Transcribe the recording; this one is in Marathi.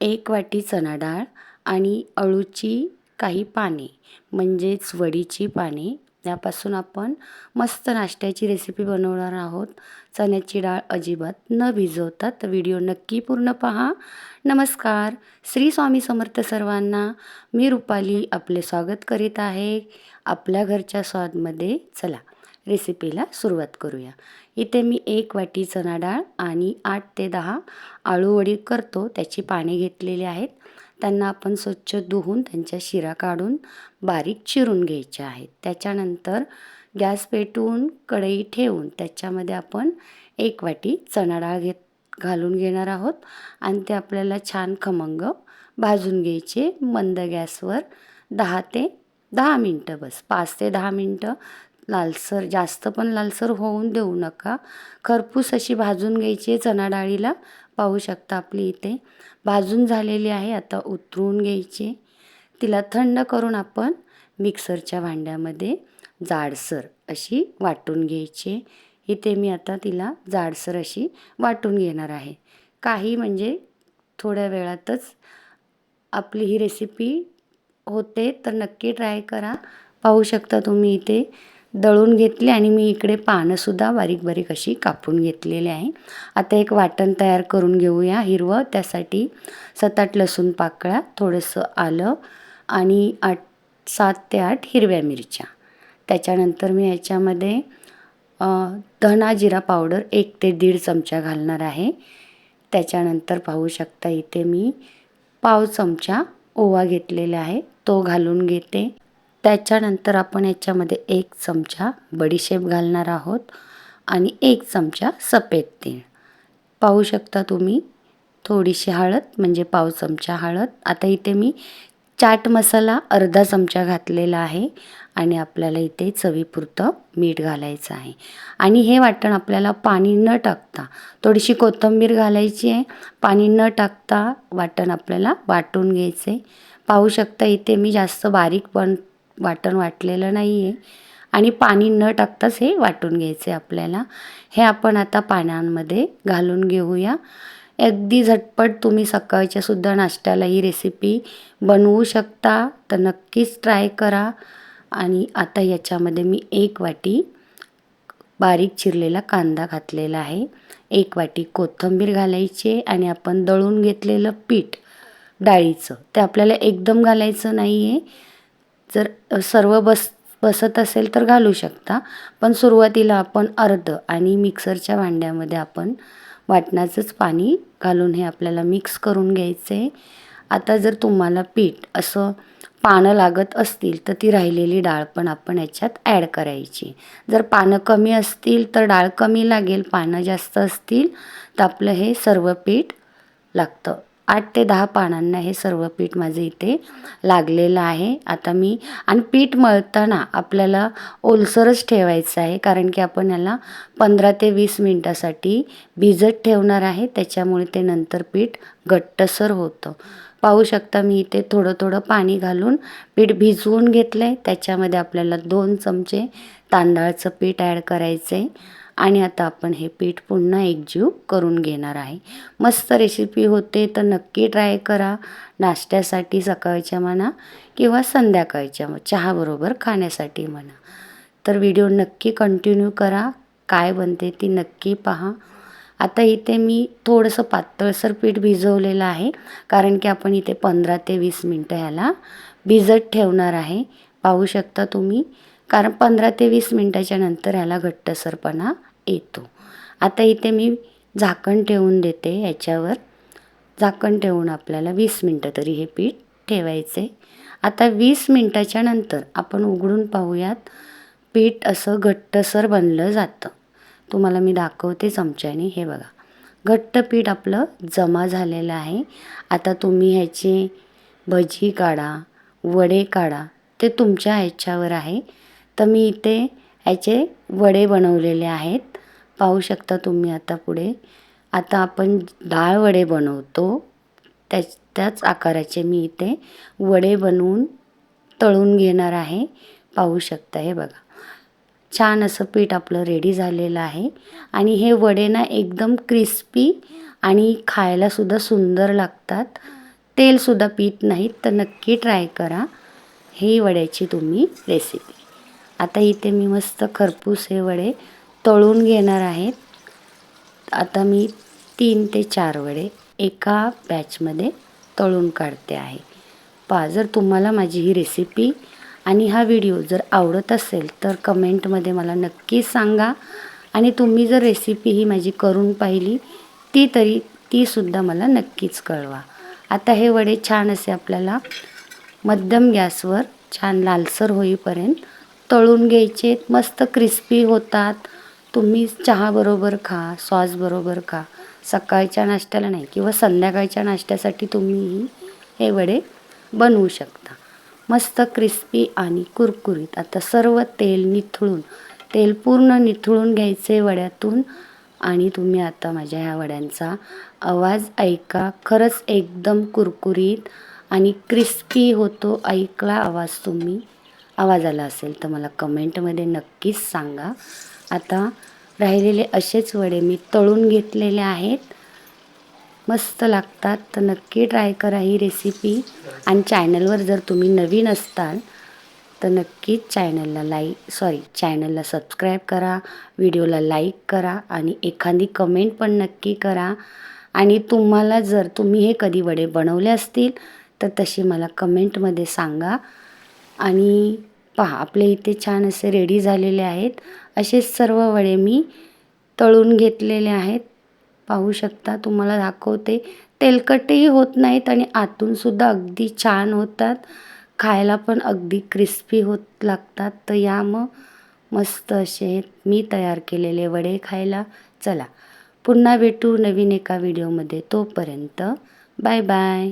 एक वाटी चणा डाळ आणि अळूची काही पाने म्हणजेच वडीची पाने. यापासून आपण मस्त नाश्त्याची रेसिपी बनवणार आहोत. चण्याची डाळ अजिबात न भिजवता तर व्हिडिओ नक्की पूर्ण पहा. नमस्कार श्री स्वामी समर्थ सर्वांना मी रुपाली आपले स्वागत करीत आहे. आपल्या घरच्या स्वादमध्ये चला. रेसिपीला सुरुवात करूया. इथे मी एक वाटी चणा डाळ आणि आठ ते दहा आळूवडी करतो. त्याची पाने घेतलेली आहेत. त्यांना आपण स्वच्छ धुवून त्यांच्या शिरा काढून बारीक चिरून घ्यायच्या आहेत. त्याच्यानंतर गॅस पेटवून कढई ठेवून त्याच्यामध्ये आपण एक वाटी चणा डाळ घेत घालून घेणार आहोत. आणि ते आपल्याला छान खमंग भाजून घ्यायचे. मंद गॅसवर दहा ते दहा मिनटं बस. पाच ते दहा मिनटं लालसर जास्त पण लालसर होऊन देऊ नका. खरपूस अशी भाजून घ्यायची आहे चणा डाळीला. पाहू शकता आपली इथे. भाजून झालेली आहे आता उतरून घ्यायची तिला थंड करून आपण मिक्सरच्या भांड्यामध्ये जाडसर अशी वाटून घ्यायची इथे मी आता तिला जाडसर अशी वाटून घेणार आहे. काही म्हणजे थोड्या वेळातच आपली ही रेसिपी होते तर नक्की ट्राय करा. पाहू शकता तुम्ही इथे. दळून घेतली आणि मी इकडे पानंसुद्धा बारीक बारीक अशी कापून घेतलेली आहे. आता एक वाटण तयार करून घेऊया हिरवं. त्यासाठी सात आठ लसूण पाकळ्या थोडंसं आलं आणि आठ सात ते आठ हिरव्या मिरच्या. त्याच्यानंतर मी याच्यामध्ये धना जिरा पावडर एक ते दीड चमचा घालणार आहे. त्याच्यानंतर पाहू शकता इथे मी पाव चमचा ओवा घेतलेला आहे. तो घालून घेते. त्याच्यानंतर आपण याच्यामध्ये एक चमचा बडीशेप घालणार आहोत आणि एक चमचा सफेद तीळ. पाहू शकता तुम्ही थोडीशी हळद म्हणजे पाव चमचा हळद. आता इथे मी चाट मसाला अर्धा चमचा घातलेला आहे आणि आपल्याला इथे चवीपुरतं मीठ घालायचं आहे. आणि हे वाटण आपल्याला पाणी न टाकता थोडीशी कोथिंबीर घालायची आहे. पाणी न टाकता वाटण आपल्याला वाटून घ्यायचं आहे पाहू शकता इथे मी जास्त बारीक पण वाटण वाटलेलं नाही आहे आणि पाणी न टाकताच हे वाटून घ्यायचे आपल्याला. हे आपण आता पाण्यामध्ये घालून घेऊया. अगदी झटपट तुम्ही सकाळच्या सुद्धा नाश्त्याला ही रेसिपी बनवू शकता. तर नक्कीच ट्राय करा. आणि आता याच्यामध्ये मी एक वाटी बारीक चिरलेला कांदा घातलेला आहे. एक वाटी कोथिंबीर घालायची आणि आपण दळून घेतलेलं पीठ डाळीचं. ते आपल्याला एकदम घालायचं नाही आहे जर सर्व बस बसत असेल तर घालू शकता. पण सुरुवातीला आपण अर्ध आणि मिक्सरच्या भांड्यामध्ये आपण वाटणाचंच पाणी घालून हे आपल्याला मिक्स करून घ्यायचं. आहे आता जर तुम्हाला पीठ असं पानं लागत असतील तर ती राहिलेली डाळ पण आपण याच्यात ॲड करायची. जर पानं कमी असतील तर डाळ कमी लागेल पानं जास्त असतील तर आपलं हे सर्व पीठ लागतं. आठ ते दहा पानांना हे सर्व पीठ माझं इथे लागलेलं आहे. आता मी आणि पीठ मळताना आपल्याला ओलसरच ठेवायचं आहे कारण की आपण याला पंधरा ते वीस मिनटासाठी भिजत ठेवणार आहे. त्याच्यामुळे ते नंतर पीठ घट्टसर होतं. पाहू शकता मी इथे थोडं थोडं पाणी घालून पीठ भिजवून घेतलं आहे त्याच्यामध्ये आपल्याला दोन चमचे तांदळाचं पीठ ॲड करायचं आहे आणि आता आपण हे पीठ पुन्हा एकजीव करून घेणार आहे. मस्त रेसिपी होते तर नक्की ट्राय करा. नाश्त्यासाठी सकाळच्या म्हणा किंवा संध्याकाळच्या चहाबरोबर खाण्यासाठी म्हणा. तर व्हिडिओ नक्की कंटिन्यू करा. काय बनते ती नक्की पहा. आता इथे मी थोडंसं पातळसर पीठ भिजवलेलं आहे. कारण की आपण इथे पंधरा ते वीस मिनटं ह्याला भिजत ठेवणार आहे. पाहू शकता तुम्ही. कारण पंधरा ते वीस मिनटाच्या नंतर ह्याला घट्टसरपणा येतो. आता इथे मी झाकण ठेवून देते याच्यावर. झाकण ठेवून आपल्याला वीस मिनटं तरी हे पीठ ठेवायचे आता वीस मिनटाच्या नंतर आपण उघडून पाहूयात पीठ असं घट्टसर बनलं जातं. तुम्हाला मी दाखवते चमच्याने हे बघा. घट्ट पीठ आपलं जमा झालेलं आहे. आता तुम्ही ह्याची भजी काढा वडे काढा ते तुमच्या ह्याच्यावर आहे. तर मी इथे ह्याचे वडे बनवलेले आहेत. पाहू शकता तुम्ही आता पुढे. आता आपण डाळ वडे बनवतो. त्याच त्याच आकाराचे मी इथे वडे बनवून तळून घेणार आहे. पाहू शकता हे बघा. छान असं पीठ आपलं रेडी झालेलं आहे. आणि हे वडे ना एकदम क्रिस्पी आणि खायलासुद्धा सुंदर लागतात. तेलसुद्धा पीत नाहीत तर नक्की ट्राय करा. ही वड्याची तुम्ही रेसिपी आता इथे मी मस्त खरपूस हे वडे तळून घेणार आहेत. आता मी तीन ते चार वडे एका बॅचमध्ये तळून काढते आहे. पहा जर तुम्हाला माझी ही रेसिपी आणि हा व्हिडिओ जर आवडत असेल तर कमेंटमध्ये मला नक्की सांगा. आणि तुम्ही जर रेसिपी ही माझी करून पाहिली ती तरी तीसुद्धा मला नक्कीच कळवा. आता हे वडे छान असे आपल्याला मध्यम गॅसवर छान लालसर होईपर्यंत तळून घ्यायचे. मस्त क्रिस्पी होतात. तुम्ही चहाबरोबर खा सॉसबरोबर खा. सकाळच्या नाश्त्याला नाही किंवा संध्याकाळच्या नाश्त्यासाठी तुम्ही हे वडे बनवू शकता. मस्त क्रिस्पी आणि कुरकुरीत. आता सर्व तेल निथळून तेल पूर्ण निथळून घ्यायचे वड्यातून. आणि तुम्ही आता माझ्या ह्या वड्यांचा आवाज ऐका. खरंच एकदम कुरकुरीत आणि क्रिस्पी होतो. ऐकला आवाज तुम्ही. आवाज आला असेल तर मला कमेंटमध्ये नक्कीच सांगा. आता राहिलेले असेच वडे मी तळून घेतलेले आहेत. मस्त लागतात. तर नक्की ट्राय करा ही रेसिपी आणि चॅनलवर जर तुम्ही नवीन असताल तर नक्कीच चॅनलला लाईक सॉरी चॅनलला सबस्क्राईब करा. व्हिडिओला लाईक करा. आणि एखादी कमेंट पण नक्की करा. आणि तुम्हाला जर तुम्ही हे कधी वडे बनवले असतील तर तशी मला कमेंटमध्ये सांगा. आणि पहा आपले इथे छान असे रेडी झालेले आहेत. असेच सर्व वडे मी तळून घेतलेले आहेत. पाहू शकता तुम्हाला दाखवते. तेलकटही होत नाहीत आणि आतूनसुद्धा अगदी छान होतात. खायला पण अगदी क्रिस्पी होत लागतात. तर या मग मस्त असे मी तयार केलेले वडे खायला. चला पुन्हा भेटू नवीन एका व्हिडिओमध्ये तोपर्यंत बाय बाय